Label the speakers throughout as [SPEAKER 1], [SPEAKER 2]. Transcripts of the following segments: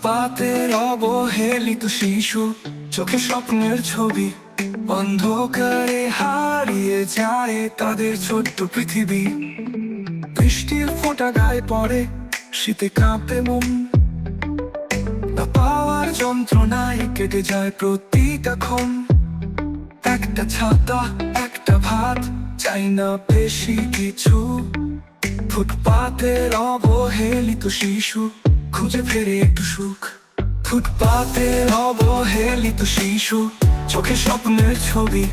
[SPEAKER 1] ফুটপাতের অবহেলিত শিশু, চোখে স্বপ্নের ছবি। অন্ধকারে হারিয়ে যায় তাদের ছোট্ট পৃথিবী। বৃষ্টির ফোঁটা গায়ে পড়ে, শীতে কাঁপে মন। পাওয়ার যন্ত্রণায় কেটে যায় প্রতিটা ক্ষণ। একটা ছাতা, একটা ভাত, চাই না বেশি কিছু। ফুটপাতের অবহেলিত শিশু। খুঁজে ফেরে একটু সুখ। ফুটপাতের অবহেলিত শিশু। চোখে স্বপ্নের ছবি।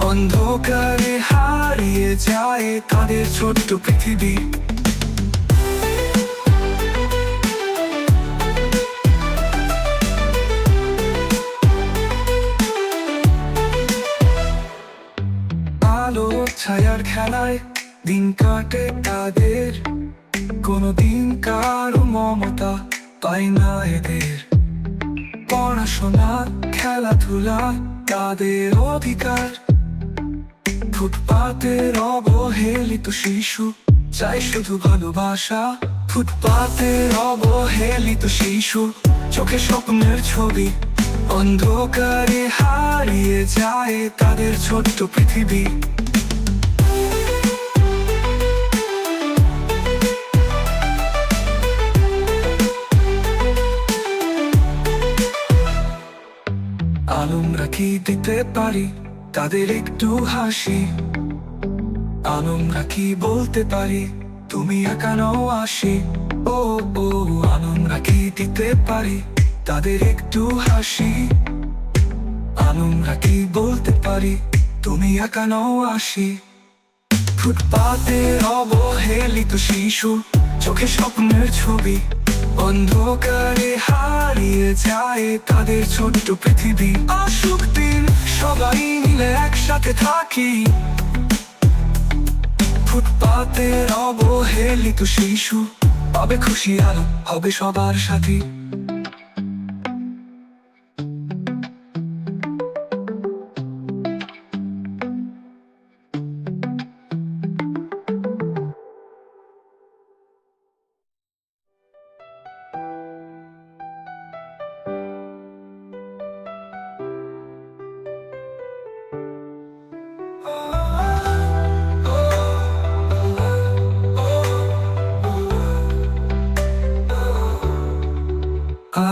[SPEAKER 1] অন্ধকারে হারিয়ে যায় তাদের ছোট্ট পৃথিবী। আলো ছায়ার খেলায় দিন কাটে তাদের। কোনো দিন কারও মমতা পায় না এদের। পড়াশোনা, খেলাধুলা, তাদের অধিকার। ফুটপাতের অবহেলিত শিশু চাই শুধু ভালোবাসা। ফুটপাতের অবহেলিত শিশু চোখে স্বপ্নের ছবি। অন্ধকারে হারিয়ে যায় তাদের ছোট্ট পৃথিবী। আমরা কি দিতে পারি? তাদের একটু হাসি। আমরা কি বলতে পারি? তুমি একানো আসি। ও ও আমরা কি দিতে পারি? তাদের একটু হাসি। আমরা কি বলতে পারি? তুমি একানো আসি। ফুটপাতের অবহেলিত শিশু, চোখে স্বপ্নের ছবি। অন্ধকারে হারিয়ে যায় তাদের ছোট্ট পৃথিবী। আসুক দিন, সবাই মিলে একসাথে থাকি। ফুটপাতের অবহেলিত শিশু, পাবে খুশি আলো, হবে সবার সাথী।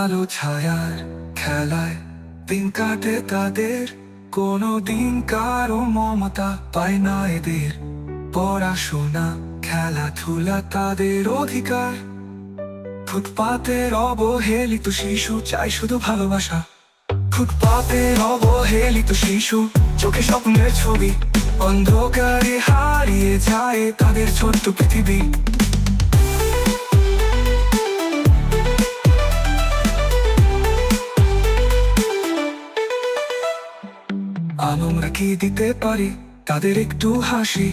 [SPEAKER 1] আলো ছায়ার খেলায় দিন কাটে তাদের। কোনো দিন কারও মমতা পায় না এদের। পড়াশোনা, খেলাধুলা তাদের অধিকার। ফুটপাতের অবহেলিত শিশু চাই শুধু ভালোবাসা। ফুটপাতের অবহেলিত শিশু চোখে স্বপ্নের ছবি। অন্ধকারে হারিয়ে যায় তাদের ছোট্ট পৃথিবী। আমরা কি দিতে পারি? তাদের একটু হাসি।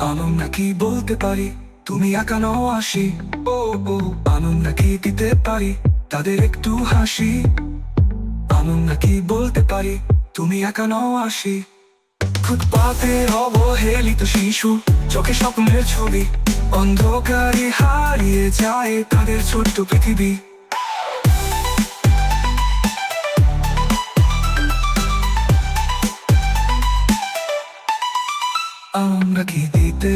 [SPEAKER 1] আমরা কি বলতে পারি? তুমি একানো আসি। ও ও আমরা কি দিতে পারি? তাদের একটু হাসি। আমরা কি বলতে পারি? তুমি একানো আসি। ফুটপাতের অবহেলিত শিশু, চোখে স্বপ্নের ছবি। অন্ধকারে হারিয়ে যায় তাদের ছোট্ট পৃথিবী। আমরা কি দিতে।